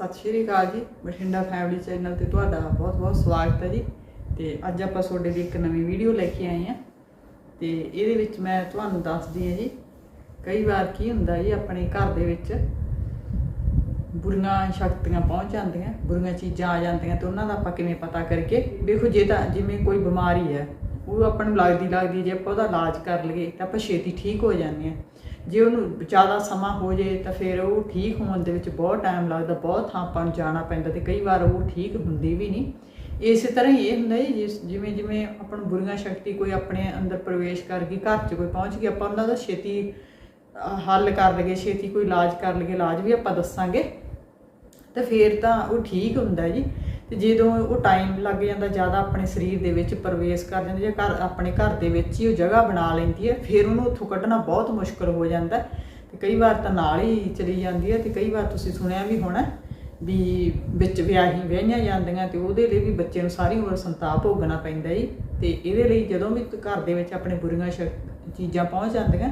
ਸਤਿ ਸ਼੍ਰੀ ਅਕਾਲ ਜੀ। Bathinda family channel ਤੇ ਤੁਹਾਡਾ ਬਹੁਤ-ਬਹੁਤ ਸਵਾਗਤ ਹੈ ਜੀ। ਤੇ ਅੱਜ ਆਪਾਂ ਤੁਹਾਡੇ ਲਈ ਇੱਕ ਨਵੀਂ ਵੀਡੀਓ ਲੈ ਕੇ ਆਏ ਹਾਂ। ਤੇ ਇਹਦੇ ਵਿੱਚ ਮੈਂ ਤੁਹਾਨੂੰ ਦੱਸਦੀ ਹਾਂ ਜੀ, ਕਈ ਵਾਰ ਕੀ ਹੁੰਦਾ ਜੀ ਆਪਣੇ ਘਰ ਦੇ ਵਿੱਚ ਬੁਰੀਆਂ ਸ਼ਕਤੀਆਂ ਪਹੁੰਚ ਜਾਂਦੀਆਂ, ਬੁਰੀਆਂ ਚੀਜ਼ਾਂ ਆ ਜਾਂਦੀਆਂ ਤੇ ਉਹਨਾਂ ਦਾ ਆਪਾਂ ਕਿਵੇਂ ਪਤਾ ਕਰਕੇ, ਦੇਖੋ ਜੇ ਤਾਂ ਜਿਵੇਂ ਕੋਈ ਬਿਮਾਰੀ ਹੈ, ਉਹ ਆਪਾਂ ਨੂੰ ਲੱਗਦੀ ਲੱਗਦੀ ਜੇ ਆਪਾਂ ਉਹਦਾ ਇਲਾਜ ਕਰ ਲਈਏ ਤਾਂ ਆਪਾਂ ਛੇਤੀ ਠੀਕ ਹੋ ਜਾਂਦੇ ਹਾਂ। ਜੇ ਉਹਨੂੰ ਜ਼ਿਆਦਾ ਸਮਾਂ ਹੋ ਜੇ ਤਾਂ ਫਿਰ ਉਹ ਠੀਕ ਹੋਣ ਦੇ ਵਿੱਚ ਬਹੁਤ ਟਾਈਮ ਲੱਗਦਾ, ਬਹੁਤ ਥਾਂ ਆਪਾਂ ਨੂੰ ਜਾਣਾ ਪੈਂਦਾ ਤੇ ਕਈ ਵਾਰ ਉਹ ਠੀਕ ਹੁੰਦੀ ਵੀ ਨਹੀਂ। ਇਸੇ ਤਰ੍ਹਾਂ ਹੀ ਇਹ ਹੁੰਦਾ ਜੀ, ਜਿਸ- ਜਿਵੇਂ ਜਿਵੇਂ ਆਪਾਂ ਨੂੰ ਬੁਰੀਆਂ ਸ਼ਕਤੀ ਕੋਈ ਆਪਣੇ ਅੰਦਰ ਪ੍ਰਵੇਸ਼ ਕਰ ਗਈ, ਘਰ 'ਚ ਕੋਈ ਪਹੁੰਚ ਗਈ, ਆਪਾਂ ਉਹਨਾਂ ਦਾ ਛੇਤੀ ਹੱਲ ਕਰ ਲਈਏ, ਛੇਤੀ ਕੋਈ ਇਲਾਜ ਕਰ ਲਈਏ, ਇਲਾਜ ਵੀ ਆਪਾਂ ਦੱਸਾਂਗੇ। ਤੇ ਫਿਰ ਤਾਂ ਉਹ ਠੀਕ ਹੁੰਦਾ ਜੀ। ਤੇ ਜਦੋਂ ਉਹ ਟਾਈਮ ਲੱਗ ਜਾਂਦਾ, ਜ਼ਿਆਦਾ ਆਪਣੇ ਸਰੀਰ ਦੇ ਵਿੱਚ ਪ੍ਰਵੇਸ਼ ਕਰ ਜਾਂਦੀ, ਜਾਂ ਘਰ, ਆਪਣੇ ਘਰ ਦੇ ਵਿੱਚ ਹੀ ਉਹ ਜਗ੍ਹਾ ਬਣਾ ਲੈਂਦੀ ਹੈ, ਫਿਰ ਉਹਨੂੰ ਉੱਥੋਂ ਕੱਢਣਾ ਬਹੁਤ ਮੁਸ਼ਕਲ ਹੋ ਜਾਂਦਾ ਹੈ। ਤੇ ਕਈ ਵਾਰ ਤਾਂ ਨਾਲ ਹੀ ਚਲੀ ਜਾਂਦੀ ਹੈ, ਤੇ ਕਈ ਵਾਰ ਤੁਸੀਂ ਸੁਣਿਆ ਵੀ ਹੋਣਾ ਵੀ ਵਿੱਚ ਵਿਆਹੀ ਵਿਆਹੀਆਂ ਜਾਂਦੀਆਂ ਤੇ ਉਹਦੇ ਲਈ ਵੀ ਬੱਚੇ ਨੂੰ ਸਾਰੀ ਉਮਰ ਸੰਤਾਪ ਭੋਗਣਾ ਪੈਂਦਾ ਜੀ। ਤੇ ਇਹਦੇ ਲਈ ਜਦੋਂ ਵੀ ਘਰ ਦੇ ਵਿੱਚ ਆਪਣੇ ਬੁਰੀਆਂ ਸ਼ਕ- ਚੀਜ਼ਾਂ ਪਹੁੰਚ ਜਾਂਦੀਆਂ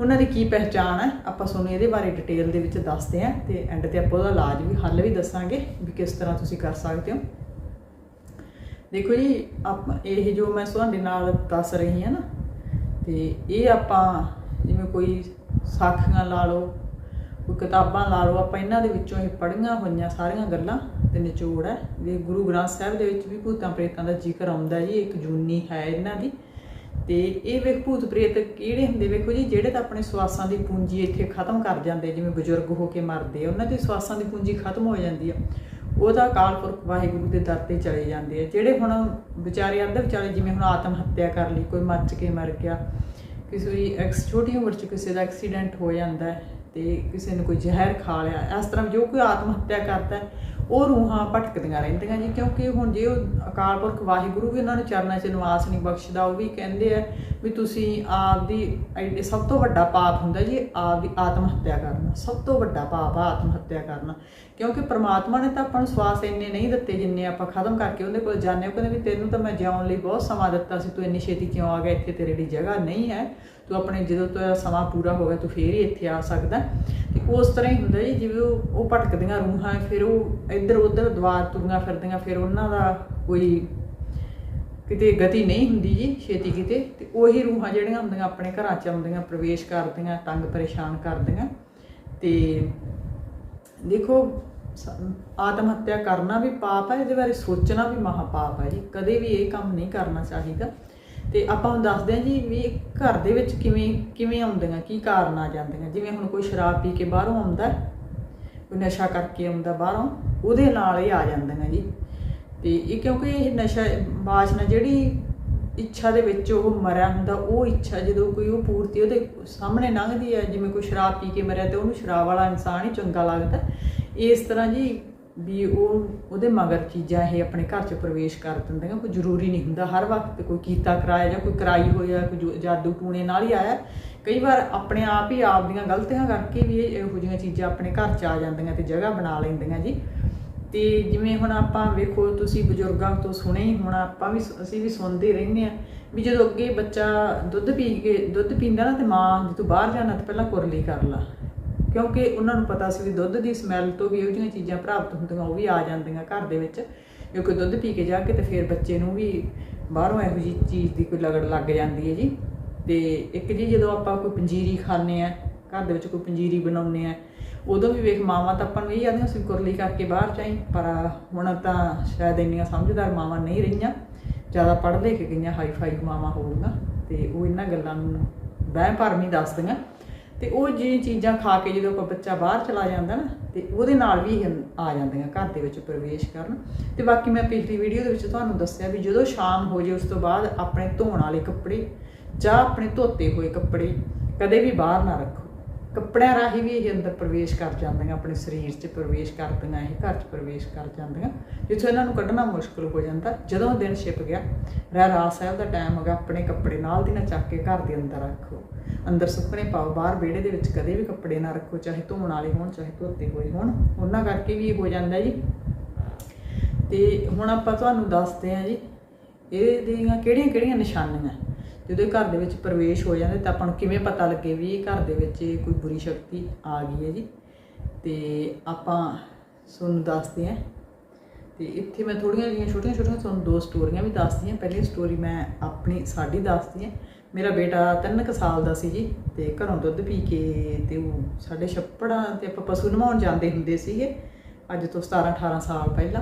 ਉਹਨਾਂ ਦੀ ਕੀ ਪਹਿਚਾਣ ਹੈ, ਆਪਾਂ ਤੁਹਾਨੂੰ ਇਹਦੇ ਬਾਰੇ ਡਿਟੇਲ ਦੇ ਵਿੱਚ ਦੱਸਦੇ ਹਾਂ ਤੇ ਐਂਡ ਤੇ ਆਪਾਂ ਉਹਦਾ ਇਲਾਜ ਵੀ ਹੱਲ ਵੀ ਦੱਸਾਂਗੇ ਵੀ ਕਿਸ ਤਰ੍ਹਾਂ ਤੁਸੀਂ ਕਰ ਸਕਦੇ ਹੋ। ਦੇਖੋ ਜੀ, ਆਪ ਇਹ ਜੋ ਮੈਂ ਤੁਹਾਡੇ ਨਾਲ ਦੱਸ ਰਹੀ ਹਾਂ ਨਾ, ਤੇ ਇਹ ਆਪਾਂ ਜਿਵੇਂ ਕੋਈ ਸਾਖੀਆਂ ਲਾ ਲਓ, ਕੋਈ ਕਿਤਾਬਾਂ ਲਾ ਲਓ, ਆਪਾਂ ਇਹਨਾਂ ਦੇ ਵਿੱਚੋਂ ਇਹ ਪੜ੍ਹੀਆਂ ਹੋਈਆਂ ਸਾਰੀਆਂ ਗੱਲਾਂ ਤੇ ਨਿਚੋੜ ਹੈ। ਵੀ ਗੁਰੂ ਗ੍ਰੰਥ ਸਾਹਿਬ ਦੇ ਵਿੱਚ ਵੀ ਭੂਤਾਂ ਪ੍ਰੇਤਾਂ ਦਾ ਜ਼ਿਕਰ ਆਉਂਦਾ ਜੀ, ਇੱਕ ਜੂਨੀ ਹੈ ਇਹਨਾਂ ਦੀ। ਤੇ ਇਹ ਵੇਖ ਭੂਤ ਪ੍ਰੇਤ ਕਿਹੜੇ ਹੁੰਦੇ ਵੇਖੋ ਜੀ, ਜਿਹੜੇ ਤਾਂ ਆਪਣੇ ਸਵਾਸਾਂ ਦੀ ਪੂੰਜੀ ਇੱਥੇ ਖਤਮ ਕਰ ਜਾਂਦੇ, ਜਿਵੇਂ ਬਜ਼ੁਰਗ ਹੋ ਕੇ ਮਰਦੇ ਆ, ਉਹਨਾਂ ਦੀ ਸਵਾਸਾਂ ਦੀ ਪੂੰਜੀ ਖਤਮ ਹੋ ਜਾਂਦੀ ਆ। ਉਹਦਾ ਕਾਲ ਪੁਰਖ ਵਾਹਿਗੁਰੂ ਦੇ ਦਰ ਤੇ ਚਲੇ ਜਾਂਦੇ ਆ। ਜਿਹੜੇ ਹੁਣ ਵਿਚਾਰੇ ਅੱਧ ਵਿਚਾਰੇ, ਜਿਵੇਂ ਹੁਣ ਆਤਮ ਹੱਤਿਆ ਕਰ ਲਈ, ਕੋਈ ਮੱਚ ਕੇ ਮਰ ਗਿਆ, ਕਿਸੇ ਦੀ ਐਕਸ, ਛੋਟੀ ਉਮਰ 'ਚ ਕਿਸੇ ਦਾ ਐਕਸੀਡੈਂਟ ਹੋ ਜਾਂਦਾ ਹੈ ਤੇ ਕਿਸੇ ਨੇ ਕੋਈ ਜ਼ਹਿਰ ਖਾ ਲਿਆ, ਇਸ ਤਰ੍ਹਾਂ ਜੋ ਕੋਈ ਆਤਮ ਹੱਤਿਆ ਕਰਦਾ ਉਹ ਰੂਹਾਂ ਭਟਕਦੀਆਂ ਰਹਿੰਦੀਆਂ ਜੀ, ਕਿਉਂਕਿ ਹੁਣ ਜੇ ਉਹ ਅਕਾਲ ਪੁਰਖ ਵਾਹਿਗੁਰੂ ਵੀ ਉਹਨਾਂ ਨੂੰ ਚਰਨਾਂ 'ਚ ਨਿਵਾਸ ਨਹੀਂ ਬਖਸ਼ਦਾ, ਉਹ ਵੀ ਕਹਿੰਦੇ ਆ ਵੀ ਤੁਸੀਂ ਆਪ ਦੀ ਸਭ ਤੋਂ ਵੱਡਾ ਪਾਪ ਹੁੰਦਾ ਜੀ ਆਪ ਦੀ ਆਤਮ ਹੱਤਿਆ ਕਰਨਾ, ਸਭ ਤੋਂ ਵੱਡਾ ਪਾਪ ਆ ਆਤਮ ਹੱਤਿਆ ਕਰਨਾ। ਕਿਉਂਕਿ ਪ੍ਰਮਾਤਮਾ ਨੇ ਤਾਂ ਆਪਾਂ ਨੂੰ ਸਵਾਸ ਇੰਨੇ ਨਹੀਂ ਦਿੱਤੇ ਜਿੰਨੇ ਆਪਾਂ ਖਤਮ ਕਰਕੇ ਉਹਦੇ ਕੋਲ ਜਾਂਦੇ ਹਾਂ। ਉਹ ਕਹਿੰਦੇ ਵੀ ਤੈਨੂੰ ਤਾਂ ਮੈਂ ਜਿਉਣ ਲਈ ਬਹੁਤ ਸਮਾਂ ਦਿੱਤਾ ਸੀ, ਤੂੰ ਇੰਨੀ ਛੇਤੀ ਕਿਉਂ ਆ ਗਿਆ? ਇੱਥੇ ਤੇਰੇ ਲਈ ਜਗ੍ਹਾ ਨਹੀਂ ਹੈ। ਤੂੰ ਆਪਣੇ ਜਦੋਂ ਤੇਰਾ ਸਮਾਂ ਪੂਰਾ ਹੋ ਗਿਆ ਤੂੰ ਫੇਰ ਹੀ ਇੱਥੇ ਆ ਸਕਦਾ। ਤੇ ਉਸ ਤਰ੍ਹਾਂ ਹੀ ਹੁੰਦਾ ਜੀ, ਜਿਵੇਂ ਉਹ ਉਹ ਭਟਕਦੀਆਂ ਰੂਹਾਂ, ਫਿਰ ਉਹ ਇੱਧਰ ਉੱਧਰ ਦਵਾਰ ਤੁਰੀਆਂ ਫਿਰਦੀਆਂ, ਫਿਰ ਉਹਨਾਂ ਦਾ ਕੋਈ ਕਿਤੇ ਗਤੀ ਨਹੀਂ ਹੁੰਦੀ ਜੀ, ਛੇਤੀ ਕਿਤੇ। ਤੇ ਉਹੀ ਰੂਹਾਂ ਜਿਹੜੀਆਂ ਹੁੰਦੀਆਂ, ਆਪਣੇ ਘਰਾਂ 'ਚ ਆਉਂਦੀਆਂ, ਪ੍ਰਵੇਸ਼ ਕਰਦੀਆਂ, ਤੰਗ ਪਰੇਸ਼ਾਨ ਕਰਦੀਆਂ। ਤੇ ਦੇਖੋ ਆਤਮ ਹੱਤਿਆ ਕਰਨਾ ਵੀ ਪਾਪ ਹੈ, ਇਹਦੇ ਬਾਰੇ ਸੋਚਣਾ ਵੀ ਮਹਾ ਪਾਪ ਹੈ ਜੀ। ਕਦੇ ਵੀ ਇਹ ਕੰਮ ਨਹੀਂ ਕਰਨਾ ਚਾਹੀਦਾ। ਤੇ ਆਪਾਂ ਹੁਣ ਦੱਸਦੇ ਹਾਂ ਜੀ ਵੀ ਘਰ ਦੇ ਵਿੱਚ ਕਿਵੇਂ ਕਿਵੇਂ ਆਉਂਦੀਆਂ, ਕੀ ਕਾਰਨ ਆ ਜਾਂਦੀਆਂ। ਜਿਵੇਂ ਹੁਣ ਕੋਈ ਸ਼ਰਾਬ ਪੀ ਕੇ ਬਾਹਰੋਂ ਆਉਂਦਾ, ਕੋਈ ਨਸ਼ਾ ਕਰਕੇ ਆਉਂਦਾ ਬਾਹਰੋਂ, ਉਹਦੇ ਨਾਲ ਇਹ ਆ ਜਾਂਦੀਆਂ ਜੀ। ਤੇ ਇਹ ਕਿਉਂਕਿ ਇਹ ਨਸ਼ਾ, ਵਾਸਨਾ ਜਿਹੜੀ ਇੱਛਾ ਦੇ ਵਿੱਚ ਉਹ ਮਰਿਆ ਹੁੰਦਾ, ਉਹ ਇੱਛਾ ਜਦੋਂ ਕੋਈ ਉਹ ਪੂਰਤੀ ਉਹਦੇ ਸਾਹਮਣੇ ਲੰਘਦੀ ਹੈ, ਜਿਵੇਂ ਕੋਈ ਸ਼ਰਾਬ ਪੀ ਕੇ ਮਰਿਆ ਤੇ ਉਹਨੂੰ ਸ਼ਰਾਬ ਵਾਲਾ ਇਨਸਾਨ ਹੀ ਚੰਗਾ ਲੱਗਦਾ। ਇਸ ਤਰ੍ਹਾਂ ਜੀ ਵੀ ਉਹ ਉਹਦੇ ਮਗਰ ਚੀਜ਼ਾਂ ਇਹ ਆਪਣੇ ਘਰ 'ਚ ਪ੍ਰਵੇਸ਼ ਕਰ ਦਿੰਦੀਆਂ, ਕੋਈ ਜ਼ਰੂਰੀ ਨਹੀਂ ਹੁੰਦਾ ਹਰ ਵਕਤ ਕੋਈ ਕੀਤਾ ਕਰਾਇਆ ਜਾਂ ਕੋਈ ਕਰਾਈ ਹੋਇਆ ਕੋਈ ਜਾਦੂ ਟੂਣੇ ਨਾਲ ਹੀ ਆਇਆ। ਕਈ ਵਾਰ ਆਪਣੇ ਆਪ ਹੀ ਆਪ ਦੀਆਂ ਗਲਤੀਆਂ ਕਰਕੇ ਵੀ ਇਹੋ ਜਿਹੀਆਂ ਚੀਜ਼ਾਂ ਆਪਣੇ ਘਰ 'ਚ ਆ ਜਾਂਦੀਆਂ ਤੇ ਜਗ੍ਹਾ ਬਣਾ ਲੈਂਦੀਆਂ ਜੀ। ਤੇ ਜਿਵੇਂ ਹੁਣ ਆਪਾਂ ਵੇਖੋ, ਤੁਸੀਂ ਬਜ਼ੁਰਗਾਂ ਤੋਂ ਸੁਣੇ ਹੀ ਹੋਣਾ, ਆਪਾਂ ਵੀ ਸ- ਅਸੀਂ ਵੀ ਸੁਣਦੇ ਰਹਿੰਦੇ ਆ ਵੀ ਜਦੋਂ ਅੱਗੇ ਬੱਚਾ ਦੁੱਧ ਪੀ ਕੇ, ਦੁੱਧ ਪੀਂਦਾ ਨਾ ਤੇ ਮਾਂ ਜਦੋਂ ਬਾਹਰ ਜਾਣਾ ਤਾਂ ਪਹਿਲਾਂ ਕੁਰਲੀ ਕਰ ਲਾ। ਕਿਉਂਕਿ ਉਹਨਾਂ ਨੂੰ ਪਤਾ ਸੀ ਵੀ ਦੁੱਧ ਦੀ ਸਮੈਲ ਤੋਂ ਵੀ ਇਹੋ ਜਿਹੀਆਂ ਚੀਜ਼ਾਂ ਪ੍ਰਾਪਤ ਹੁੰਦੀਆਂ, ਉਹ ਵੀ ਆ ਜਾਂਦੀਆਂ ਘਰ ਦੇ ਵਿੱਚ। ਕਿਉਂਕਿ ਦੁੱਧ ਪੀ ਕੇ ਜਾ ਕੇ ਤੇ ਫਿਰ ਬੱਚੇ ਨੂੰ ਵੀ ਬਾਹਰੋਂ ਇਹੋ ਜਿਹੀ ਚੀਜ਼ ਦੀ ਕੋਈ ਲਗੜ ਲੱਗ ਜਾਂਦੀ ਹੈ ਜੀ। ਤੇ ਇੱਕ ਜੀ ਜਦੋਂ ਆਪਾਂ ਕੋਈ ਪੰਜੀਰੀ ਖਾਂਦੇ ਆ ਘਰ ਦੇ ਵਿੱਚ ਕੋਈ ਪੰਜੀਰੀ ਬਣਾਉਂਦੇ ਆ ਉਦੋਂ ਵੀ ਵੇਖ ਮਾਵਾਂ ਤਾਂ ਆਪਾਂ ਨੂੰ ਇਹ ਆਦੀਆਂ ਸੀ ਕੁਰਲੀ ਕਰਕੇ ਬਾਹਰ ਚਾਈ ਪਰ ਹੁਣ ਤਾਂ ਸ਼ਾਇਦ ਇੰਨੀਆਂ ਸਮਝਦਾਰ ਮਾਵਾਂ ਨਹੀਂ ਰਹੀਆਂ। ਜ਼ਿਆਦਾ ਪੜ੍ਹ ਲਿਖ ਗਈਆਂ ਹਾਈ ਫਾਈ ਮਾਵਾਂ ਹੋਊਗਾ। ਗਈਆਂ ਤੇ ਉਹ ਇਹਨਾਂ ਗੱਲਾਂ ਨੂੰ ਵਹਿਮ ਭਰਮੀ ਹੀ ਦੱਸਦੀਆਂ। ਤੇ ਉਹ ਜੀ ਚੀਜ਼ਾਂ ਖਾ ਕੇ ਜਦੋਂ ਆਪਾਂ ਬੱਚਾ ਬਾਹਰ ਚਲਾ ਜਾਂਦਾ ਨਾ, ਤੇ ਉਹਦੇ ਨਾਲ ਵੀ ਇਹ ਆ ਜਾਂਦੀਆਂ, ਘਰ ਦੇ ਵਿੱਚ ਪ੍ਰਵੇਸ਼ ਕਰਨ। ਤੇ ਬਾਕੀ ਮੈਂ ਪਿਛਲੀ ਵੀਡੀਓ ਦੇ ਵਿੱਚ ਤੁਹਾਨੂੰ ਦੱਸਿਆ ਵੀ ਜਦੋਂ ਸ਼ਾਮ ਹੋ ਜੇ, ਉਸ ਤੋਂ ਬਾਅਦ ਆਪਣੇ ਧੋਣ ਵਾਲੇ ਕੱਪੜੇ ਜਾਂ ਆਪਣੇ ਧੋਤੇ ਹੋਏ ਕੱਪੜੇ ਕਦੇ ਵੀ ਬਾਹਰ ਨਾ ਰੱਖੋ। ਕੱਪੜਿਆਂ ਰਾਹੀਂ ਵੀ ਇਹ ਅੰਦਰ ਪ੍ਰਵੇਸ਼ ਕਰ ਜਾਂਦੀਆਂ, ਆਪਣੇ ਸਰੀਰ 'ਚ ਪ੍ਰਵੇਸ਼ ਕਰਦੀਆਂ, ਇਹ ਘਰ 'ਚ ਪ੍ਰਵੇਸ਼ ਕਰ ਜਾਂਦੀਆਂ। ਜਿੱਥੋਂ ਇਹਨਾਂ ਨੂੰ ਕੱਢਣਾ ਮੁਸ਼ਕਲ ਹੋ ਜਾਂਦਾ, ਜਦੋਂ ਦਿਨ ਛਿਪ ਗਿਆ ਰਹਿਰਾਸ ਸਾਹਿਬ ਦਾ ਟਾਈਮ ਹੈਗਾ ਆਪਣੇ ਕੱਪੜੇ ਨਾਲ ਦੀ ਨਾ ਚੱਕ ਕੇ ਘਰ ਦੇ ਅੰਦਰ ਰੱਖੋ। ਅੰਦਰ ਸੁੱਕਣੇ ਪਾਓ, ਬਾਹਰ ਵਿਹੜੇ ਦੇ ਵਿੱਚ ਕਦੇ ਵੀ ਕੱਪੜੇ ਨਾ ਰੱਖੋ, ਚਾਹੇ ਧੋਣ ਵਾਲੇ ਹੋਣ, ਚਾਹੇ ਧੋਤੇ ਹੋਏ ਹੋਣ, ਉਹਨਾਂ ਕਰਕੇ ਵੀ ਇਹ ਹੋ ਜਾਂਦਾ ਜੀ। ਤੇ ਹੁਣ ਆਪਾਂ ਤੁਹਾਨੂੰ ਦੱਸਦੇ ਹਾਂ ਜੀ ਇਹਦੀਆਂ ਕਿਹੜੀਆਂ ਕਿਹੜੀਆਂ ਨਿਸ਼ਾਨੀਆਂ? ਜਦੋਂ ਇਹ ਘਰ ਦੇ ਵਿੱਚ ਪ੍ਰਵੇਸ਼ ਹੋ ਜਾਂਦੇ, ਤਾਂ ਆਪਾਂ ਨੂੰ ਕਿਵੇਂ ਪਤਾ ਲੱਗੇ ਵੀ ਇਹ ਘਰ ਦੇ ਵਿੱਚ ਕੋਈ ਬੁਰੀ ਸ਼ਕਤੀ ਆ ਗਈ ਹੈ ਜੀ? ਤੇ ਆਪਾਂ ਤੁਹਾਨੂੰ ਦੱਸਦੇ ਆ ਤੇ ਇੱਥੇ ਮੈਂ ਥੋੜੀਆਂ ਜਿਹੀਆਂ ਛੋਟੀਆਂ ਛੋਟੀਆਂ ਤੁਹਾਨੂੰ ਦੋ ਸਟੋਰੀਆਂ ਵੀ ਦੱਸਦੀ ਹਾਂ। ਪਹਿਲੀ ਸਟੋਰੀ ਮੈਂ ਆਪਣੀ, ਸਾਡੀ ਦੱਸਦੀ ਹਾਂ। ਮੇਰਾ ਬੇਟਾ ਤਿੰਨ ਕੁ ਸਾਲ ਦਾ ਸੀ ਜੀ, ਤੇ ਘਰੋਂ ਦੁੱਧ ਪੀ ਕੇ ਤੇ ਉਹ ਸਾਡੇ ਛੱਪੜਾਂ ਤੇ ਆਪਾਂ ਪਸ਼ੂ ਨਮਾਉਣ ਜਾਂਦੇ ਹੁੰਦੇ ਸੀਗੇ। ਅੱਜ ਤੋਂ 17 18 ਸਾਲ ਪਹਿਲਾਂ।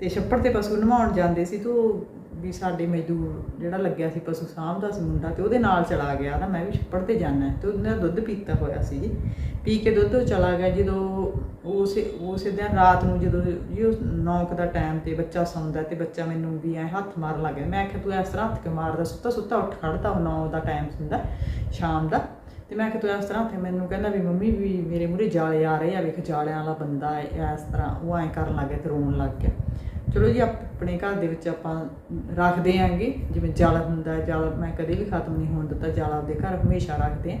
ਤੇ ਛੱਪੜ ਤੇ ਪਸ਼ੂ ਨਮਾਉਣ ਜਾਂਦੇ ਸੀ ਤੇ ਉਹ ਵੀ ਸਾਡੇ ਮਜ਼ਦੂਰ ਜਿਹੜਾ ਲੱਗਿਆ ਸੀ ਪਸ਼ੂ ਸਾਂਭਦਾ ਸੀ ਮੁੰਡਾ ਤੇ ਉਹਦੇ ਨਾਲ ਚਲਾ ਗਿਆ ਨਾ, ਮੈਂ ਵੀ ਛੱਪੜ ਤੇ ਜਾਣਾ ਤੇ ਉਹਨੇ ਦੁੱਧ ਪੀਤਾ ਹੋਇਆ ਸੀ ਜੀ। ਪੀ ਕੇ ਦੁੱਧ ਚਲਾ ਗਿਆ ਜਦੋਂ ਉਸੇ ਉਸੇ ਦਿਨ ਰਾਤ ਨੂੰ ਜਦੋਂ ਜੀ ਉਹ ਨੌ ਦਾ ਟਾਈਮ ਤੇ ਬੱਚਾ ਸੌਂਦਾ ਤੇ ਬੱਚਾ ਮੈਨੂੰ ਵੀ ਐ ਹੱਥ ਮਾਰਨ ਲੱਗ ਗਿਆ। ਮੈਂ ਆਖਿਆ ਤੂੰ ਇਸ ਤਰ੍ਹਾਂ ਹੱਥ ਕਿਉਂ ਮਾਰਦਾ? ਸੁੱਤਾ ਸੁੱਤਾ ਉੱਠ ਖੜਦਾ ਉਹ ਨੌ ਦਾ ਟਾਈਮ ਹੁੰਦਾ, ਸ਼ਾਮ ਦਾ। ਤੇ ਮੈਂ ਕਿਹਾ, ਤੂੰ ਇਸ ਤਰ੍ਹਾਂ ਤੇ ਮੈਨੂੰ ਕਹਿੰਦਾ ਵੀ ਮੰਮੀ ਵੀ ਮੇਰੇ ਮੂਹਰੇ ਜਾਲੇ ਆ ਰਹੇ ਆ, ਵੇਖ ਜਾਲਿਆਂ ਵਾਲਾ ਬੰਦਾ ਹੈ ਇਸ ਤਰ੍ਹਾਂ ਉਹ ਐਂ ਕਰਨ ਲੱਗ ਗਿਆ ਤੇ ਰੋਣ ਲੱਗ ਗਿਆ। ਚਲੋ ਜੀ ਆਪ- ਆਪਣੇ ਘਰ ਦੇ ਵਿੱਚ ਆਪਾਂ ਰੱਖਦੇ ਆਂਗੇ, ਜਿਵੇਂ ਜਲ ਹੁੰਦਾ ਜਲ ਮੈਂ ਕਦੇ ਵੀ ਖਤਮ ਨਹੀਂ ਹੋਣ ਦਿੱਤਾ, ਜਲ ਆਪਦੇ ਘਰ ਹਮੇਸ਼ਾ ਰੱਖਦੇ ਆਂ।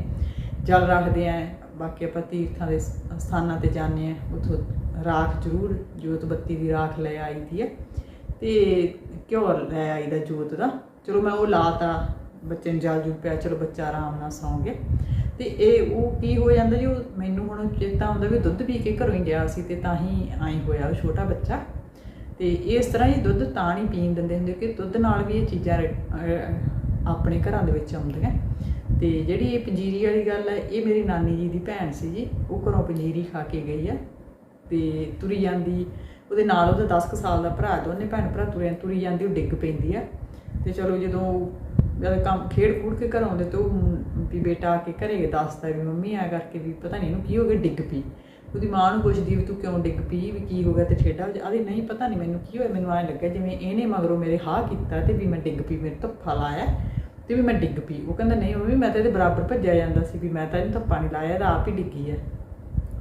ਜਲ ਰੱਖਦੇ ਆਂ, ਬਾਕੀ ਆਪਾਂ ਤੀਰਥਾਂ ਦੇ ਸਥਾਨਾਂ ਤੇ ਜਾਂਦੇ ਆਂ, ਉਥੋਂ ਰਾਖ ਜ਼ਰੂਰ, ਜੋਤ ਬੱਤੀ ਦੀ ਰਾਖ ਲੈ ਆਈ ਦੀ ਹੈ ਤੇ ਘਿਓ ਲੈ ਆਈ ਦਾ ਜੋਤ ਦਾ। ਚਲੋ ਮੈਂ ਉਹ ਲਾਤਾ, ਬੱਚੇ ਨੂੰ ਜਲ ਜੂ ਪਿਆ, ਚਲੋ ਬੱਚਾ ਆਰਾਮ ਨਾਲ ਸੌਂ ਗਿਆ। ਤੇ ਇਹ ਉਹ ਕੀ ਹੋ ਜਾਂਦਾ ਜੀ, ਉਹ ਮੈਨੂੰ ਹੁਣ ਚੇਤਾ ਆਉਂਦਾ ਵੀ ਦੁੱਧ ਪੀ ਕੇ ਘਰੋਂ ਹੀ ਗਿਆ ਸੀ ਤੇ ਤਾਂ ਹੀ ਆਈ ਹੋਇਆ ਉਹ ਛੋਟਾ ਬੱਚਾ। ਤੇ ਇਸ ਤਰ੍ਹਾਂ ਹੀ ਦੁੱਧ ਤਾਂ ਨਹੀਂ ਪੀਣ ਦਿੰਦੇ ਹੁੰਦੇ ਕਿ ਦੁੱਧ ਨਾਲ ਵੀ ਇਹ ਚੀਜ਼ਾਂ ਰ- ਆਪਣੇ ਘਰਾਂ ਦੇ ਵਿੱਚ ਆਉਂਦੀਆਂ। ਤੇ ਜਿਹੜੀ ਇਹ ਪੰਜੀਰੀ ਵਾਲੀ ਗੱਲ ਹੈ, ਇਹ ਮੇਰੀ ਨਾਨੀ ਜੀ ਦੀ ਭੈਣ ਸੀ ਜੀ, ਉਹ ਘਰੋਂ ਪੰਜੀਰੀ ਖਾ ਕੇ ਗਈ ਆ ਤੇ ਤੁਰੀ ਜਾਂਦੀ, ਉਹਦੇ ਨਾਲ ਉਹਦਾ 10 ਕੁ ਸਾਲ ਦਾ ਭਰਾ ਦੋਨੇ ਭੈਣ ਭਰਾ ਤੁਰੇ ਤੁਰੀ ਜਾਂਦੀ, ਉਹ ਡਿੱਗ ਪੈਂਦੀ ਆ। ਤੇ ਚਲੋ ਜਦੋਂ ਜਦ ਕੰਮ ਖੇਡ ਖੂਡ ਕੇ ਘਰੋਂ ਆਉਂਦੇ ਤੇ ਉਹ ਵੀ ਬੇਟਾ ਆ ਕੇ ਘਰੇ ਦੱਸਦਾ ਵੀ ਮੰਮੀ ਆ ਕਰਕੇ ਵੀ ਪਤਾ ਨਹੀਂ ਇਹਨੂੰ ਕੀ ਹੋ ਗਿਆ, ਡਿੱਗ ਪਈ। ਉਹਦੀ ਮਾਂ ਨੂੰ ਪੁੱਛਦੀ ਵੀ ਤੂੰ ਕਿਉਂ ਡਿੱਗ ਪਈ, ਵੀ ਕੀ ਹੋ ਗਿਆ ਤੇ ਠੇਡਾ ਆਦੀ ਨਹੀਂ, ਪਤਾ ਨਹੀਂ ਮੈਨੂੰ ਕੀ ਹੋਇਆ, ਮੈਨੂੰ ਐਂ ਲੱਗਾ ਜਿਵੇਂ ਇਹਨੇ ਮਗਰੋਂ ਮੇਰੇ ਹਾਂ ਕੀਤਾ ਤੇ ਵੀ ਮੈਂ ਡਿੱਗ ਪਈ, ਮੇਰੇ ਧੱਫਾ ਲਾਇਆ ਤੇ ਵੀ ਮੈਂ ਡਿੱਗ ਪਈ। ਉਹ ਕਹਿੰਦਾ, ਨਹੀਂ ਮੰਮੀ, ਮੈਂ ਤਾਂ ਇਹਦੇ ਬਰਾਬਰ ਭੱਜਿਆ ਜਾਂਦਾ ਸੀ ਵੀ ਮੈਂ ਤਾਂ ਇਹਨੂੰ ਧੱਪਾ ਨਹੀਂ ਲਾਇਆ ਇਹਦਾ ਆਪ ਹੀ ਡਿੱਗੀ ਹੈ।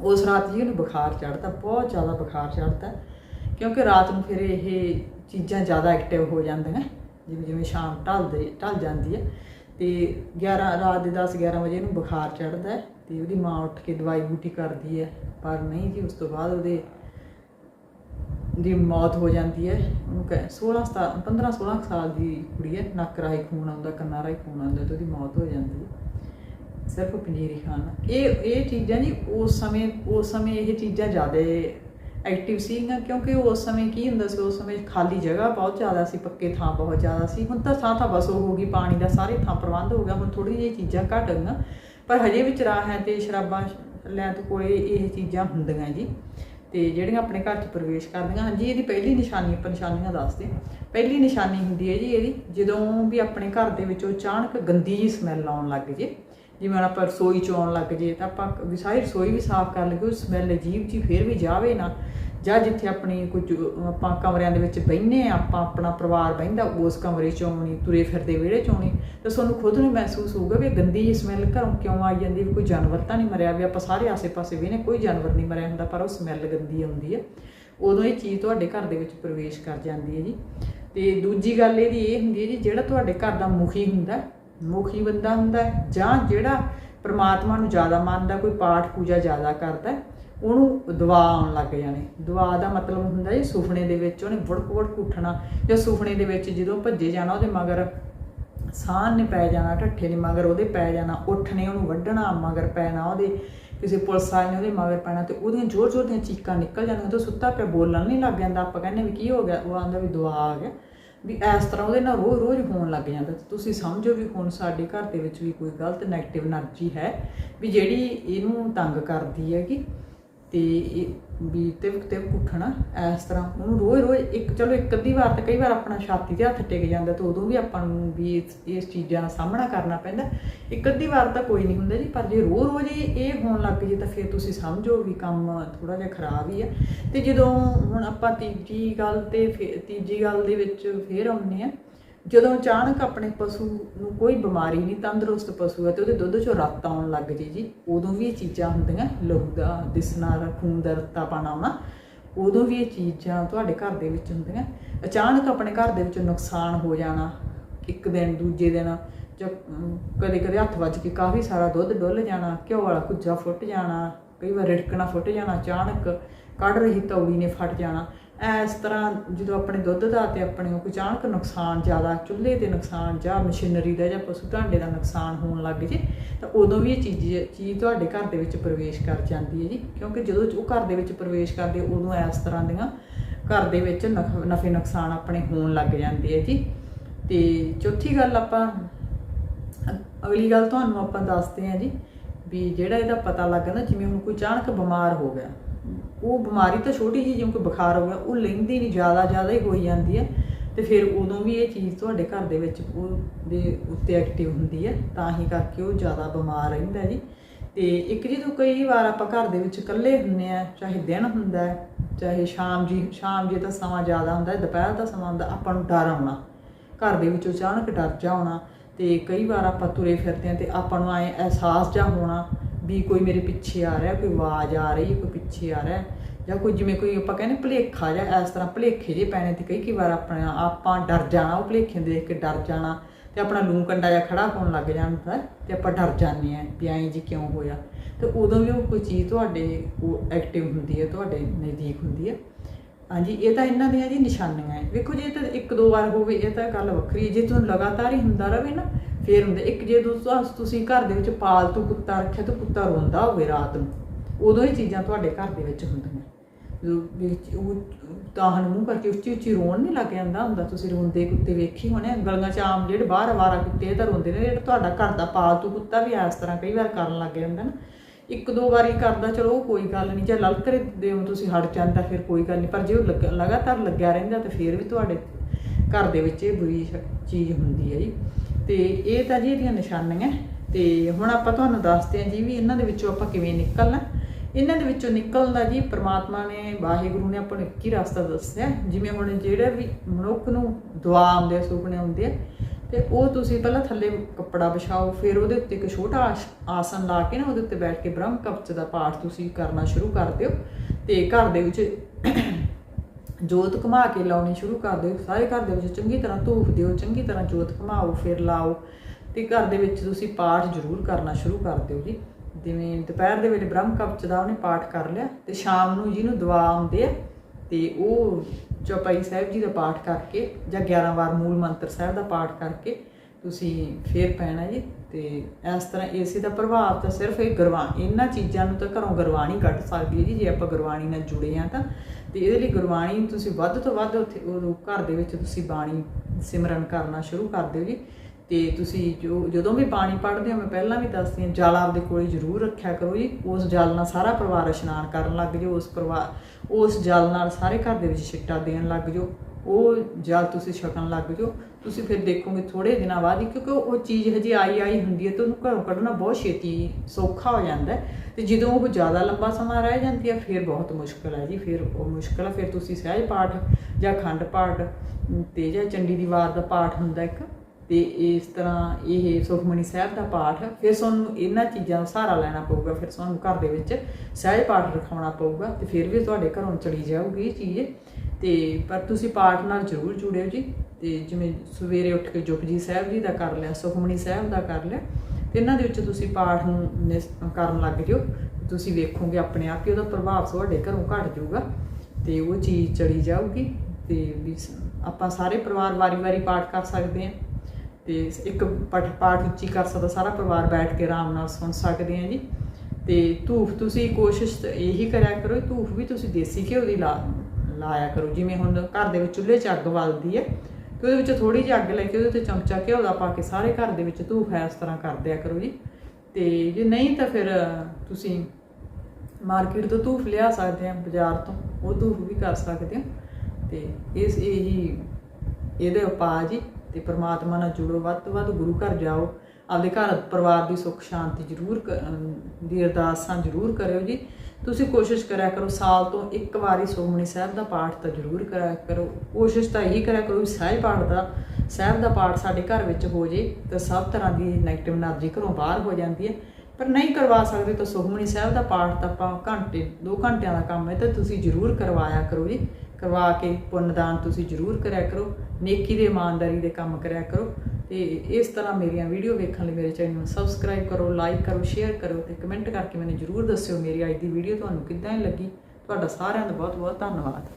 ਉਸ ਰਾਤ ਜੀ ਉਹਨੂੰ ਬੁਖਾਰ ਚੜਦਾ ਬਹੁਤ ਜ਼ਿਆਦਾ ਬੁਖਾਰ ਚੜਦਾ ਕਿਉਂਕਿ ਰਾਤ ਨੂੰ ਫਿਰ ਇਹ ਚੀਜ਼ਾਂ ਜ਼ਿਆਦਾ ਐਕਟਿਵ ਹੋ ਜਾਂਦੀਆਂ, ਜਿਵੇਂ ਜਿਵੇਂ ਸ਼ਾਮ ਢਲਦੇ, ਢਲ ਜਾਂਦੀ ਹੈ ਤੇ 11 ਰਾਤ ਦੇ 10 11 ਵਜੇ ਇਹਨੂੰ ਬੁਖਾਰ ਚੜਦਾ ਤੇ ਉਹਦੀ ਮਾਂ ਉੱਠ ਕੇ ਦਵਾਈ ਬੂਟੀ ਕਰਦੀ ਹੈ, ਪਰ ਨਹੀਂ ਜੀ, ਉਸ ਤੋਂ ਬਾਅਦ ਉਹਦੇ ਦੀ ਮੌਤ ਹੋ ਜਾਂਦੀ ਹੈ। ਉਹਨੂੰ ਕਹਿ 16 17 15 16 ਸਾਲ ਦੀ ਕੁੜੀ ਹੈ, ਨੱਕ ਰਾਹੀਂ ਖੂਨ ਆਉਂਦਾ, ਕੰਨਾਂ ਰਾਹੀਂ ਖੂਨ ਆਉਂਦਾ ਤੇ ਉਹਦੀ ਮੌਤ ਹੋ ਜਾਂਦੀ ਹੈ। ਸਿਰਫ ਪਨੀਰੀ ਖਾਣ। ਇਹ ਇਹ ਚੀਜ਼ਾਂ ਜੀ, ਉਸ ਸਮੇਂ ਉਸ ਸਮੇਂ ਇਹ ਚੀਜ਼ਾਂ ਜ਼ਿਆਦਾ ਐਕਟਿਵ ਸੀਗੀਆਂ, ਕਿਉਂਕਿ ਉਸ ਸਮੇਂ ਕੀ ਹੁੰਦਾ ਸੀ, ਉਸ ਸਮੇਂ ਖਾਲੀ ਜਗ੍ਹਾ ਬਹੁਤ ਜ਼ਿਆਦਾ ਸੀ, ਪੱਕੇ ਥਾਂ ਬਹੁਤ ਜ਼ਿਆਦਾ ਸੀ। ਹੁਣ ਤਾਂ ਥਾਂ ਥਾਂ ਬਸੋ ਹੋ ਗਈ, ਪਾਣੀ ਦਾ ਸਾਰੇ ਥਾਂ ਪ੍ਰਬੰਧ ਹੋ ਗਿਆ, ਹੁਣ ਥੋੜੀ ਜਿਹੀ ਚੀਜ਼ਾਂ ਘਟ ਗਈਆਂ। ਪਰ ਹਜੇ ਵੀ ਚਰਾਹ ਹੈ ਤੇ ਸ਼ਰਾਬਾਂ ਲੈ ਤੋਂ ਕੋਲੇ ਇਹ ਚੀਜ਼ਾਂ ਹੁੰਦੀਆਂ ਜੀ। ਤੇ ਜਿਹੜੀਆਂ ਆਪਣੇ ਘਰ 'ਚ ਪ੍ਰਵੇਸ਼ ਕਰਦੀਆਂ ਹਨ ਜੀ ਇਹਦੀ ਪਹਿਲੀ ਨਿਸ਼ਾਨੀ ਆਪਾਂ ਨਿਸ਼ਾਨੀਆਂ ਦੱਸਦੇ। ਪਹਿਲੀ ਨਿਸ਼ਾਨੀ ਹੁੰਦੀ ਹੈ ਜੀ ਇਹਦੀ, ਜਦੋਂ ਵੀ ਆਪਣੇ ਘਰ ਦੇ ਵਿੱਚੋਂ ਅਚਾਨਕ ਗੰਦੀ ਜੀ ਸਮੈਲ ਆਉਣ ਲੱਗ ਜੇ। ਜਿਵੇਂ ਹੁਣ ਆਪਾਂ ਰਸੋਈ ਚ ਆਉਣ ਲੱਗ ਜੇ, ਤਾਂ ਆਪਾਂ ਵੀ ਸਾਰੀ ਰਸੋਈ ਵੀ ਸਾਫ਼ ਕਰ ਲਈਏ ਉਹ ਸਮੈਲ ਅਜੀਬ ਜੀ ਫੇਰ ਵੀ ਜਾਵੇ ਨਾ। ਜਾਂ ਜਿੱਥੇ ਆਪਣੀ ਕੁਝ ਆਪਾਂ ਕਮਰਿਆਂ ਦੇ ਵਿੱਚ ਬੈਠਨੇ ਆ ਆਪਾਂ ਆਪਣਾ ਪਰਿਵਾਰ ਬਹਿੰਦਾ, ਉਸ ਕਮਰੇ ਚ ਆਉਣੀ, ਤੁਰੇ ਫਿਰਦੇ ਵਿਹੜੇ ਚ ਆਉਣੀ, ਤਾਂ ਤੁਹਾਨੂੰ ਖੁਦ ਨੂੰ ਮਹਿਸੂਸ ਹੋਊਗਾ ਵੀ ਗੰਦੀ ਜੀ ਸਮੈਲ ਘਰੋਂ ਕਿਉਂ ਆਈ ਜਾਂਦੀ ਵੀ ਕੋਈ ਜਾਨਵਰ ਤਾਂ ਨਹੀਂ ਮਰਿਆ, ਵੀ ਆਪਾਂ ਸਾਰੇ ਆਸੇ-ਪਾਸੇ ਵੀ ਨੇ ਕੋਈ ਜਾਨਵਰ ਨਹੀਂ ਮਰਿਆ ਹੁੰਦਾ, ਪਰ ਉਹ ਸਮੈਲ ਗੰਦੀ ਆਉਂਦੀ ਹੈ। ਉਦੋਂ ਇਹ ਚੀਜ਼ ਤੁਹਾਡੇ ਘਰ ਦੇ ਵਿੱਚ ਪ੍ਰਵੇਸ਼ ਕਰ ਜਾਂਦੀ ਹੈ ਜੀ। ਤੇ ਦੂਜੀ ਗੱਲ ਇਹਦੀ ਇਹ ਹੁੰਦੀ ਹੈ ਜੀ, ਜਿਹੜਾ ਤੁਹਾਡੇ ਘਰ ਦਾ ਮੁਖੀ ਹੁੰਦਾ, ਮੁਖੀ ਬੰਦਾ ਹੁੰਦਾ ਜਾਂ ਜਿਹੜਾ ਪਰਮਾਤਮਾ ਨੂੰ ਜ਼ਿਆਦਾ ਮੰਨਦਾ, ਕੋਈ ਪਾਠ ਪੂਜਾ ਜ਼ਿਆਦਾ ਕਰਦਾ ਉਹਨੂੰ ਦਵਾ ਆਉਣ ਲੱਗ ਜਾਣੇ। ਦਵਾ ਦਾ ਮਤਲਬ ਹੁੰਦਾ ਜੀ ਸੁਫਨੇ ਦੇ ਵਿੱਚ ਉਹਨੇ ਵੜਕ ਵੜਕ ਉੱਠਣਾ। ਜਾਂ ਸੁਫਨੇ ਦੇ ਵਿੱਚ ਜਦੋਂ ਭੱਜੇ ਜਾਣਾ ਉਹਦੇ ਮਗਰ, ਸਾਹ ਨੇ ਪੈ ਜਾਣਾ, ਠੱਠੇ ਨੇ ਮਗਰ ਉਹਦੇ ਪੈ ਜਾਣਾ ਉੱਠ ਨੇ ਉਹਨੂੰ ਵੱਢਣਾ, ਮਗਰ ਪੈਣਾ ਉਹਦੇ। ਕਿਸੇ ਪੁਲਿਸ ਵਾਲੇ ਨੇ ਉਹਦੇ ਮਗਰ ਪੈਣਾ ਤੇ ਉਹਦੀਆਂ ਜ਼ੋਰ-ਜ਼ੋਰ ਦੀਆਂ ਚੀਕਾਂ ਨਿਕਲ ਜਾਂਦੀਆਂ ਤੇ ਸੁੱਤਾ ਪਿਆ ਬੋਲਣ ਨਹੀਂ ਲੱਗ ਜਾਂਦਾ। ਆਪਾਂ ਕਹਿੰਦੇ ਵੀ ਕੀ ਹੋ ਗਿਆ? ਉਹ ਆਂਦਾ ਵੀ ਦੁਆ ਆ ਗਿਆ। ਵੀ ਇਸ ਤਰ੍ਹਾਂ ਉਹਦੇ ਨਾਲ ਰੋਜ਼-ਰੋਜ਼ ਹੋਣ ਲੱਗ ਜਾਂਦਾ। ਤੁਸੀਂ ਸਮਝੋ ਵੀ ਹੁਣ ਸਾਡੇ ਘਰ ਦੇ ਵਿੱਚ ਵੀ ਕੋਈ ਗਲਤ ਨੈਗੇਟਿਵ એનર્ਜੀ ਹੈ, ਵੀ ਜਿਹੜੀ ਇਹਨੂੰ ਤੰਗ ਕਰਦੀ ਹੈ ਕਿ ਤੇ ਇਹ ਵੀ ਤੇ ਤੇ ਉੱਠਣਾ ਇਸ ਤਰ੍ਹਾਂ ਉਹਨੂੰ ਰੋਜ਼ ਰੋਜ਼ ਇੱਕ, ਚਲੋ ਇੱਕ ਅੱਧੀ ਵਾਰ ਤਾਂ ਕਈ ਵਾਰ ਆਪਣਾ ਛਾਤੀ ਤੇ ਹੱਥ ਟਿਕ ਜਾਂਦਾ ਤੇ ਉਦੋਂ ਵੀ ਆਪਾਂ ਨੂੰ ਵੀ ਇਸ ਚੀਜ਼ਾਂ ਦਾ ਸਾਹਮਣਾ ਕਰਨਾ ਪੈਂਦਾ। ਇੱਕ ਅੱਧੀ ਵਾਰ ਤਾਂ ਕੋਈ ਨਹੀਂ ਹੁੰਦਾ ਜੀ, ਪਰ ਜੇ ਰੋਜ਼ ਰੋਜ਼ ਇਹ ਹੋਣ ਲੱਗ ਜੇ ਤਾਂ ਫਿਰ ਤੁਸੀਂ ਸਮਝੋ ਵੀ ਕੰਮ ਥੋੜਾ ਜਿਹਾ ਖਰਾਬ ਹੀ ਆ। ਤੇ ਜਦੋਂ ਹੁਣ ਆਪਾਂ ਤੀਜੀ ਗੱਲ ਤੇ ਫਿਰ- ਤੀਜੀ ਗੱਲ ਦੇ ਵਿੱਚ ਫੇਰ ਆਉਂਦੇ ਆ ਜਦੋਂ ਅਚਾਨਕ ਆਪਣੇ ਪਸ਼ੂ ਨੂੰ ਕੋਈ ਬਿਮਾਰੀ ਨਹੀਂ, ਤੰਦਰੁਸਤ ਪਸ਼ੂ ਹੈ ਤੇ ਉਹਦੇ ਦੁੱਧ ਚੋਂ ਰੱਤ ਆਉਣ ਲੱਗ ਜੇ ਜੀ, ਉਦੋਂ ਵੀ ਇਹ ਚੀਜ਼ਾਂ ਹੁੰਦੀਆਂ, ਲਹੂ ਦਾ ਦਿਸਣਾ, ਖੂਨ ਦਾ ਰੱਤਾ ਪਾਣਾ ਆਉਣਾ ਉਦੋਂ ਵੀ ਇਹ ਚੀਜ਼ਾਂ ਤੁਹਾਡੇ ਘਰ ਦੇ ਵਿੱਚ ਹੁੰਦੀਆਂ। ਅਚਾਨਕ ਆਪਣੇ ਘਰ ਦੇ ਵਿੱਚ ਨੁਕਸਾਨ ਹੋ ਜਾਣਾ, ਇੱਕ ਦਿਨ, ਦੂਜੇ ਦਿਨ, ਜਾਂ ਕਦੇ ਕਦੇ ਹੱਥ ਵੱਜ ਕੇ ਕਾਫੀ ਸਾਰਾ ਦੁੱਧ ਡੁੱਲ ਜਾਣਾ, ਘਿਓ ਵਾਲਾ ਕੁੱਜਾ ਫੁੱਟ ਜਾਣਾ ਕਈ ਵਾਰ ਰਿੜਕਣਾ ਫੁੱਟ ਜਾਣਾ, ਅਚਾਨਕ ਕੱਢ ਰਹੀ ਤੌੜੀ ਨੇ ਫਟ ਜਾਣਾ। ਇਸ ਤਰ੍ਹਾਂ ਜਦੋਂ ਆਪਣੇ ਦੁੱਧ ਦਾ ਤੇ ਆਪਣੇ ਕੋਈ ਅਚਾਨਕ ਨੁਕਸਾਨ ਜ਼ਿਆਦਾ, ਚੁੱਲ੍ਹੇ ਦੇ ਨੁਕਸਾਨ ਜਾਂ ਮਸ਼ੀਨਰੀ ਦਾ ਜਾਂ ਪਸ਼ੂ ਢਾਂਡੇ ਦਾ ਨੁਕਸਾਨ ਹੋਣ ਲੱਗ ਜੇ, ਤਾਂ ਉਦੋਂ ਵੀ ਇਹ ਚੀਜ਼ ਚੀਜ਼ ਤੁਹਾਡੇ ਘਰ ਦੇ ਵਿੱਚ ਪ੍ਰਵੇਸ਼ ਕਰ ਜਾਂਦੀ ਹੈ ਜੀ। ਕਿਉਂਕਿ ਜਦੋਂ ਉਹ ਘਰ ਦੇ ਵਿੱਚ ਪ੍ਰਵੇਸ਼ ਕਰਦੇ, ਉਦੋਂ ਇਸ ਤਰ੍ਹਾਂ ਦੀਆਂ ਘਰ ਦੇ ਵਿੱਚ ਨਫ- ਨਫੇ ਨੁਕਸਾਨ ਆਪਣੇ ਹੋਣ ਲੱਗ ਜਾਂਦੇ ਹੈ ਜੀ। ਤੇ ਚੌਥੀ ਗੱਲ ਆਪਾਂ, ਅਗਲੀ ਗੱਲ ਤੁਹਾਨੂੰ ਆਪਾਂ ਦੱਸਦੇ ਹਾਂ ਜੀ। ਵੀ ਜਿਹੜਾ ਇਹਦਾ ਪਤਾ ਲੱਗਦਾ ਜਿਵੇਂ ਹੁਣ ਕੋਈ ਅਚਾਨਕ ਬਿਮਾਰ ਹੋ ਗਿਆ, ਉਹ ਬਿਮਾਰੀ ਤਾਂ ਛੋਟੀ ਜਿਹੀ ਜਿਵੇਂ ਕੋਈ ਬੁਖਾਰ ਹੋ ਗਿਆ, ਉਹ ਲੈਂਦੀ ਨਹੀਂ, ਜ਼ਿਆਦਾ ਜ਼ਿਆਦਾ ਹੀ ਹੋਈ ਜਾਂਦੀ ਹੈ ਤੇ ਫਿਰ ਉਦੋਂ ਵੀ ਇਹ ਚੀਜ਼ ਤੁਹਾਡੇ ਘਰ ਦੇ ਵਿੱਚ ਉਹ ਦੇ ਉੱਤੇ ਐਕਟਿਵ ਹੁੰਦੀ ਹੈ, ਤਾਂ ਹੀ ਕਰਕੇ ਉਹ ਜ਼ਿਆਦਾ ਬਿਮਾਰ ਰਹਿੰਦਾ ਜੀ। ਤੇ ਇੱਕ ਜੀ ਤੋਂ ਕਈ ਵਾਰ ਆਪਾਂ ਘਰ ਦੇ ਵਿੱਚ ਇਕੱਲੇ ਹੁੰਨੇ ਆ ਚਾਹੇ ਦਿਨ ਹੁੰਦਾ ਚਾਹੇ ਸ਼ਾਮ ਜੀ, ਸ਼ਾਮ ਜੇ ਤਾਂ ਸਮਾਂ ਜ਼ਿਆਦਾ ਹੁੰਦਾ, ਦੁਪਹਿਰ ਦਾ ਸਮਾਂ ਹੁੰਦਾ, ਆਪਾਂ ਨੂੰ ਡਰ ਆਉਣਾ। ਘਰ ਦੇ ਵਿੱਚੋਂ ਅਚਾਨਕ ਡਰ ਜਾ ਤੇ ਕਈ ਵਾਰ ਆਪਾਂ ਤੁਰੇ ਫਿਰਦੇ ਆ ਤੇ ਆਪਾਂ ਨੂੰ ਐ ਅਹਿਸਾਸ ਜਾ ਹੋਣਾ ਵੀ ਕੋਈ ਮੇਰੇ ਪਿੱਛੇ ਆ ਰਿਹਾ, ਕੋਈ ਆਵਾਜ਼ ਆ ਰਹੀ ਹੈ ਕੋਈ ਪਿੱਛੇ ਆ ਰਿਹਾ ਜਾਂ ਕੋਈ ਜਿਵੇਂ ਕੋਈ ਆਪਾਂ ਕਹਿੰਦੇ ਭੁਲੇਖਾ ਜਾਂ ਇਸ ਤਰ੍ਹਾਂ ਭੁਲੇਖੇ ਜੇ ਪੈਣੇ ਤੇ ਕਈ ਕਈ ਵਾਰ ਆਪਣਾ, ਆਪਾਂ ਡਰ ਜਾਣਾ, ਉਹ ਭੁਲੇਖੇ ਦੇਖ ਕੇ ਡਰ ਜਾਣਾ ਤੇ ਆਪਣਾ ਲੂੰ ਕੰਡਾ ਜਾਂ ਖੜਾ ਹੋਣ ਲੱਗ ਜਾਂਦਾ ਹੈ ਤੇ ਆਪਾਂ ਡਰ ਜਾਂਦੇ ਆ ਵੀ ਐਂ ਜੀ ਕਿਉਂ ਹੋਇਆ। ਤੇ ਉਦੋਂ ਵੀ ਉਹ ਕੋਈ ਚੀਜ਼ ਤੁਹਾਡੇ ਉਹ ਐਕਟਿਵ ਹੁੰਦੀ ਹੈ, ਤੁਹਾਡੇ ਨਜ਼ਦੀਕ ਹੁੰਦੀ ਹੈ। ਹਾਂਜੀ, ਇਹ ਤਾਂ ਇਹਨਾਂ ਦੀਆਂ ਜੀ ਨਿਸ਼ਾਨੀਆਂ ਹੈ। ਵੇਖੋ, ਜੇ ਤਾਂ ਇੱਕ ਦੋ ਵਾਰ ਹੋਵੇ, ਇਹ ਤਾਂ ਗੱਲ ਵੱਖਰੀ ਜੇ ਤੁਹਾਨੂੰ ਲਗਾਤਾਰ ਹੀ ਹੁੰਦਾ ਰਹੇ ਨਾ, ਫੇਰ ਹੁੰਦਾ। ਇੱਕ ਜੇ ਤੁਸੀਂ ਘਰ ਦੇ ਵਿੱਚ ਪਾਲਤੂ ਕੁੱਤਾ ਰੱਖਿਆ ਤਾਂ ਕੁੱਤਾ ਰੋਂਦਾ ਹੋਵੇ ਰਾਤ ਨੂੰ, ਉਦੋਂ ਹੀ ਚੀਜ਼ਾਂ ਤੁਹਾਡੇ ਘਰ ਦੇ ਵਿੱਚ ਹੁੰਦੀਆਂ। ਵਿੱਚ ਉਹ ਤਾਹਨ ਮੂੰਹ ਕਰਕੇ ਉੱਚੀ ਉੱਚੀ ਰੋਣ ਨਹੀਂ ਲੱਗ ਜਾਂਦਾ ਹੁੰਦਾ। ਤੁਸੀਂ ਰੋਂਦੇ ਕੁੱਤੇ ਵੇਖੀ ਹੋਣੇ ਗਲੀਆਂ ਚ ਆਮ ਜਿਹੜੇ ਬਾਹਰ ਆਵਾਰਾ ਕੁੱਤੇ ਇਹ ਤਾਂ ਰੋਂਦੇ ਨੇ, ਜਿਹੜਾ ਤੁਹਾਡਾ ਘਰ ਦਾ ਪਾਲਤੂ ਕੁੱਤਾ ਵੀ ਇਸ ਤਰ੍ਹਾਂ ਕਈ ਵਾਰ ਕਰਨ ਲੱਗ ਜਾਂਦਾ ਨਾ। ਇੱਕ ਦੋ ਵਾਰੀ ਕਰਦਾ, ਚਲੋ ਉਹ ਕੋਈ ਗੱਲ ਨਹੀਂ, ਜੇ ਲਲਕਰੇ ਦਿਓ ਤੁਸੀਂ ਹਟ ਜਾਂਦਾ, ਫਿਰ ਕੋਈ ਗੱਲ ਨਹੀਂ। ਪਰ ਜੇ ਉਹ ਲੱਗ- ਲਗਾਤਾਰ ਲੱਗਿਆ ਰਹਿੰਦਾ ਤਾਂ ਫਿਰ ਵੀ ਤੁਹਾਡੇ ਘਰ ਦੇ ਵਿੱਚ ਇਹ ਬੁਰੀ ਸ਼- ਚੀਜ਼ ਹੁੰਦੀ ਹੈ ਜੀ। ਤੇ ਇਹ ਤਾਂ ਜੀ ਇਹਦੀਆਂ ਨਿਸ਼ਾਨੀਆਂ ਤੇ ਹੁਣ ਆਪਾਂ ਤੁਹਾਨੂੰ ਦੱਸਦੇ ਹਾਂ ਜੀ ਵੀ ਇਹਨਾਂ ਦੇ ਵਿੱਚੋਂ ਆਪਾਂ ਕਿਵੇਂ ਨਿਕਲਣਾ। ਇਹਨਾਂ ਦੇ ਵਿੱਚੋਂ ਨਿਕਲਣ ਦਾ ਜੀ ਪ੍ਰਮਾਤਮਾ ਨੇ, ਵਾਹਿਗੁਰੂ ਨੇ ਆਪਾਂ ਨੂੰ ਇੱਕ ਹੀ ਰਸਤਾ ਦੱਸਿਆ ਜਿਵੇਂ ਹੁਣ ਜਿਹੜੇ ਵੀ ਮਨੁੱਖ ਨੂੰ ਦੁਆ ਆਉਂਦੇ ਆ, ਸੁਪਨੇ ਆਉਂਦੇ ਆ ਤੇ ਉਹ ਤੁਸੀਂ ਪਹਿਲਾਂ ਥੱਲੇ ਕੱਪੜਾ ਵਿਛਾਓ, ਫਿਰ ਉਹਦੇ ਉੱਤੇ ਇੱਕ ਛੋਟਾ ਆਸ- ਆਸਨ ਲਾ ਕੇ ਨਾ ਉਹਦੇ ਉੱਤੇ ਬੈਠ ਕੇ ਬ੍ਰਹਮ ਕਵਚ ਦਾ ਪਾਠ ਤੁਸੀਂ ਕਰਨਾ ਸ਼ੁਰੂ ਕਰ ਦਿਓ। ਤੇ ਘਰ ਦੇ ਵਿੱਚ ਜੋਤ ਘੁਮਾ ਕੇ ਲਾਉਣੀ ਸ਼ੁਰੂ ਕਰ ਦਿਓ। ਸਾਰੇ ਘਰ ਦੇ ਵਿੱਚ ਚੰਗੀ ਤਰ੍ਹਾਂ ਧੂਫ ਦਿਓ, ਚੰਗੀ ਤਰ੍ਹਾਂ ਜੋਤ ਘੁਮਾਓ, ਫਿਰ ਲਾਓ। ਤੇ ਘਰ ਦੇ ਵਿੱਚ ਤੁਸੀਂ ਪਾਠ ਜ਼ਰੂਰ ਕਰਨਾ ਸ਼ੁਰੂ ਕਰ ਦਿਓ ਜੀ। ਜਿਵੇਂ ਦੁਪਹਿਰ ਦੇ ਵੇਲੇ ਬ੍ਰਹਮ ਕਵਚ ਦਾ ਉਹਨੇ ਪਾਠ ਕਰ ਲਿਆ ਤੇ ਸ਼ਾਮ ਨੂੰ ਜਿਹਨੂੰ ਦੁਆ ਆਉਂਦੇ ਆ ਤੇ ਉਹ ਚੌਪਾਈ ਸਾਹਿਬ ਜੀ ਦਾ ਪਾਠ ਕਰਕੇ ਜਾਂ 11 ਵਾਰ ਮੂਲ ਮੰਤਰ ਸਾਹਿਬ ਦਾ ਪਾਠ ਕਰਕੇ ਤੁਸੀਂ ਫੇਰ ਪੈਣਾ ਜੀ। ਤੇ ਇਸ ਤਰ੍ਹਾਂ ਏਸੇ ਦਾ ਪ੍ਰਭਾਵ ਤਾਂ ਸਿਰਫ ਇਹ ਗੁਰਬਾਣ, ਇਹਨਾਂ ਚੀਜ਼ਾਂ ਨੂੰ ਤਾਂ ਘਰੋਂ ਗੁਰਬਾਣੀ ਕੱਢ ਸਕਦੀ ਹੈ ਜੀ, ਜੇ ਆਪਾਂ ਗੁਰਬਾਣੀ ਨਾਲ ਜੁੜੇ ਆ ਤਾਂ। ਤੇ ਇਹਦੇ ਲਈ ਗੁਰਬਾਣੀ ਤੁਸੀਂ ਵੱਧ ਤੋਂ ਵੱਧ ਉੱਥੇ ਉਹ ਘਰ ਦੇ ਵਿੱਚ ਤੁਸੀਂ ਬਾਣੀ ਸਿਮਰਨ ਕਰਨਾ ਸ਼ੁਰੂ ਕਰ ਦਿਓ ਜੀ। ਤੇ ਤੁਸੀਂ ਜੋ ਜਦੋਂ ਵੀ ਪਾਣੀ ਪੜ੍ਹਦੇ ਹੋ ਮੈਂ ਪਹਿਲਾਂ ਵੀ ਦੱਸਦੀ ਹਾਂ ਜਲ ਆਪਦੇ ਕੋਲੇ ਜ਼ਰੂਰ ਰੱਖਿਆ ਕਰੋ ਜੀ। ਉਸ ਜਲ ਨਾਲ ਸਾਰਾ ਪਰਿਵਾਰ ਇਸ਼ਨਾਨ ਕਰਨ ਲੱਗ ਜਾਓ ਉਸ ਪਰਿਵਾਰ ਉਸ ਜਲ ਨਾਲ ਸਾਰੇ ਘਰ ਦੇ ਵਿੱਚ ਛਿੱਟਾ ਦੇਣ ਲੱਗ ਜਾਓ। ਉਹ ਜਲ ਤੁਸੀਂ ਛਕਣ ਲੱਗ ਜਾਓ। ਤੁਸੀਂ ਫਿਰ ਦੇਖੋਗੇ ਥੋੜੇ ਦਿਨਾਂ ਬਾਅਦ ਹੀ ਕਿਉਂਕਿ ਉਹ ਚੀਜ਼ ਹਜੇ ਆਈ ਆਈ ਹੁੰਦੀ ਹੈ ਤੇ ਉਹਨੂੰ ਘਰੋਂ ਕੱਢਣਾ ਬਹੁਤ ਛੇਤੀ ਸੌਖਾ ਹੋ ਜਾਂਦਾ ਹੈ। ਤੇ ਜਦੋਂ ਉਹ ਜ਼ਿਆਦਾ ਲੰਬਾ ਸਮਾਂ ਰਹਿ ਜਾਂਦੀ ਹੈ ਫਿਰ ਬਹੁਤ ਮੁਸ਼ਕਲ ਹੈ ਜੀ। ਫਿਰ ਉਹ ਮੁਸ਼ਕਲ ਹੈ ਫਿਰ ਤੁਸੀਂ ਸਹਿਜ ਪਾਠ ਜਾਂ ਖੰਡ ਪਾਠ ਅਮ, ਤੇ ਜਾਂ ਚੰਡੀ ਦੀ ਵਾਰ ਦਾ ਪਾਠ ਹੁੰਦਾ ਇੱਕ। ਤੇ ਇਸ ਤਰ੍ਹਾਂ ਇਹ ਸੁਖਮਣੀ ਸਾਹਿਬ ਦਾ ਪਾਠ, ਫਿਰ ਤੁਹਾਨੂੰ ਇਹਨਾਂ ਚੀਜ਼ਾਂ ਦਾ ਸਹਾਰਾ ਲੈਣਾ ਪਊਗਾ, ਫਿਰ ਤੁਹਾਨੂੰ ਘਰ ਦੇ ਵਿੱਚ ਸਹਿਜ ਪਾਠ ਰਖਾਉਣਾ ਪਊਗਾ ਤੇ ਫਿਰ ਵੀ ਤੁਹਾਡੇ ਘਰੋਂ ਚਲੀ ਜਾਊਗੀ ਇਹ ਚੀਜ਼। ਤੇ ਪਰ ਤੁਸੀਂ ਪਾਠ ਨਾਲ ਜ਼ਰੂਰ ਜੁੜਿਓ ਜੀ ਤੇ ਜਿਵੇਂ ਸਵੇਰੇ ਉੱਠ ਕੇ ਜਪਜੀ ਸਾਹਿਬ ਜੀ ਦਾ ਕਰ ਲਿਆ, ਸੁਖਮਨੀ ਸਾਹਿਬ ਦਾ ਕਰ ਲਿਆ, ਤੇ ਇਹਨਾਂ ਦੇ ਵਿੱਚ ਤੁਸੀਂ ਪਾਠ ਨੂੰ ਕਰਨ ਲੱਗ ਜਿਓ। ਤੁਸੀਂ ਵੇਖੋਗੇ ਆਪਣੇ ਆਪ ਹੀ ਉਹਦਾ ਪ੍ਰਭਾਵ ਤੁਹਾਡੇ ਘਰੋਂ ਘਟ ਜਾਊਗਾ ਤੇ ਉਹ ਚੀਜ਼ ਚਲੀ ਜਾਊਗੀ ਤੇ ਵੀ ਆਪਾਂ ਸਾਰੇ ਪਰਿਵਾਰ ਵਾਰੀ-ਵਾਰੀ ਪਾਠ ਕਰ ਸਕਦੇ ਹਾਂ। ਤੇ ਇੱਕ ਪਠ, ਪਾਠ ਉੱਚੀ ਕਰ ਸਕਦਾ, ਸਾਰਾ ਪਰਿਵਾਰ ਬੈਠ ਕੇ ਆਰਾਮ ਨਾਲ ਸੁਣ ਸਕਦੇ ਆ ਜੀ। ਤੇ ਧੂਫ ਤੁਸੀਂ ਕੋਸ਼ਿਸ਼ ਇਹੀ ਕਰਿਆ ਕਰੋ, ਧੂਫ ਵੀ ਤੁਸੀਂ ਦੇਸੀ ਘਿਓ ਦੀ ਲਾ, ਲਾਇਆ ਕਰੋ। ਜਿਵੇਂ ਹੁਣ ਘਰ ਦੇ ਵਿੱਚ ਚੁੱਲ੍ਹੇ 'ਚ ਅੱਗ ਬਲਦੀ ਹੈ ਤੇ ਉਹਦੇ ਵਿੱਚ ਥੋੜੀ ਜਿਹੀ ਅੱਗ ਲੈ ਕੇ ਉਹਦੇ ਤੇ ਚਮਚਾ ਘਿਓ ਦਾ ਪਾ ਕੇ ਸਾਰੇ ਘਰ ਦੇ ਵਿੱਚ ਧੂਫ ਹੈ ਇਸ ਤਰ੍ਹਾਂ ਕਰ ਦਿਆ ਕਰੋ ਜੀ। ਤੇ ਜੇ ਨਹੀਂ ਤਾਂ ਫਿਰ ਤੁਸੀਂ ਮਾਰਕੀਟ ਤੋਂ ਧੂਫ ਲਿਆ ਸਕਦੇ ਆ ਬਾਜ਼ਾਰ ਤੋਂ, ਉਹ ਧੂਫ ਵੀ ਕਰ ਸਕਦੇ ਆ ਤੇ ਇਸ ਇਹੀ, ਇਹਦੇ ਉਪਾਅ ਜੀ। ਤੇ ਪਰਮਾਤਮਾ ਨਾਲ ਜੁੜੋ, ਵੱਧ ਤੋਂ ਵੱਧ ਗੁਰੂ ਘਰ ਜਾਓ। ਆਪਦੇ ਘਰ ਪਰਿਵਾਰ ਦੀ ਸੁੱਖ, ਸ਼ਾਂਤੀ ਜ਼ਰੂਰ ਦੀ ਅਰਦਾਸਾਂ ਜ਼ਰੂਰ ਕਰਿਓ ਜੀ। ਤੁਸੀਂ ਕੋਸ਼ਿਸ਼ ਕਰਿਆ ਕਰੋ, ਸਾਲ ਤੋਂ ਇੱਕ ਵਾਰੀ ਸੋਮਣੀ ਸਾਹਿਬ ਦਾ ਪਾਠ ਤਾਂ ਜ਼ਰੂਰ ਕਰਿਆ ਕਰੋ। ਕੋਸ਼ਿਸ਼ ਤਾਂ ਇਹੀ ਕਰਿਆ ਕਰੋ ਸਹਿਜ ਪਾਠ ਦਾ, ਸਾਹਿਬ ਦਾ ਪਾਠ ਸਾਡੇ ਘਰ ਵਿੱਚ ਹੋ ਜੇ, ਤਾਂ ਸਭ ਤਰ੍ਹਾਂ ਦੀ ਨੈਗੇਟਿਵ એનર્ਜੀ ਘਰੋਂ ਬਾਹਰ ਹੋ ਜਾਂਦੀ ਹੈ। ਪਰ ਨਹੀਂ ਕਰਵਾ ਸਕਦੇ ਤਾਂ ਸੁਖਮਨੀ ਸਾਹਿਬ ਦਾ ਪਾਠ ਤਾਂ ਆਪਾਂ ਘੰਟੇ 2 ਘੰਟਿਆਂ ਦਾ ਕੰਮ ਹੈ, ਤਾਂ ਤੁਸੀਂ ਜ਼ਰੂਰ ਕਰਵਾਇਆ ਕਰੋ ਜੀ। ਕਰਵਾ ਕੇ ਪੁੰਨਦਾਨ ਤੁਸੀਂ ਜ਼ਰੂਰ ਕਰਿਆ ਕਰੋ। ਨੇਕੀ ਦੇ ਇਮਾਨਦਾਰੀ ਦੇ ਕੰਮ ਕਰਿਆ ਕਰੋ ਤੇ ਇਸ ਤਰ੍ਹਾਂ ਮੇਰੀਆਂ ਵੀਡੀਓ ਵੇਖਣ ਲਈ ਮੇਰੇ ਚੈਨਲ ਨੂੰ ਸਬਸਕ੍ਰਾਈਬ ਕਰੋ ਲਾਈਕ ਕਰੋ ਸ਼ੇਅਰ ਕਰੋ ਤੇ ਕਮੈਂਟ ਕਰਕੇ ਮੈਨੂੰ ਜ਼ਰੂਰ ਦੱਸਿਓ ਮੇਰੀ ਅੱਜ ਦੀ ਵੀਡੀਓ ਤੁਹਾਨੂੰ ਕਿੱਦਾਂ ਲੱਗੀ। ਤੁਹਾਡਾ ਸਾਰਿਆਂ ਦਾ ਬਹੁਤ ਬਹੁਤ ਧੰਨਵਾਦ।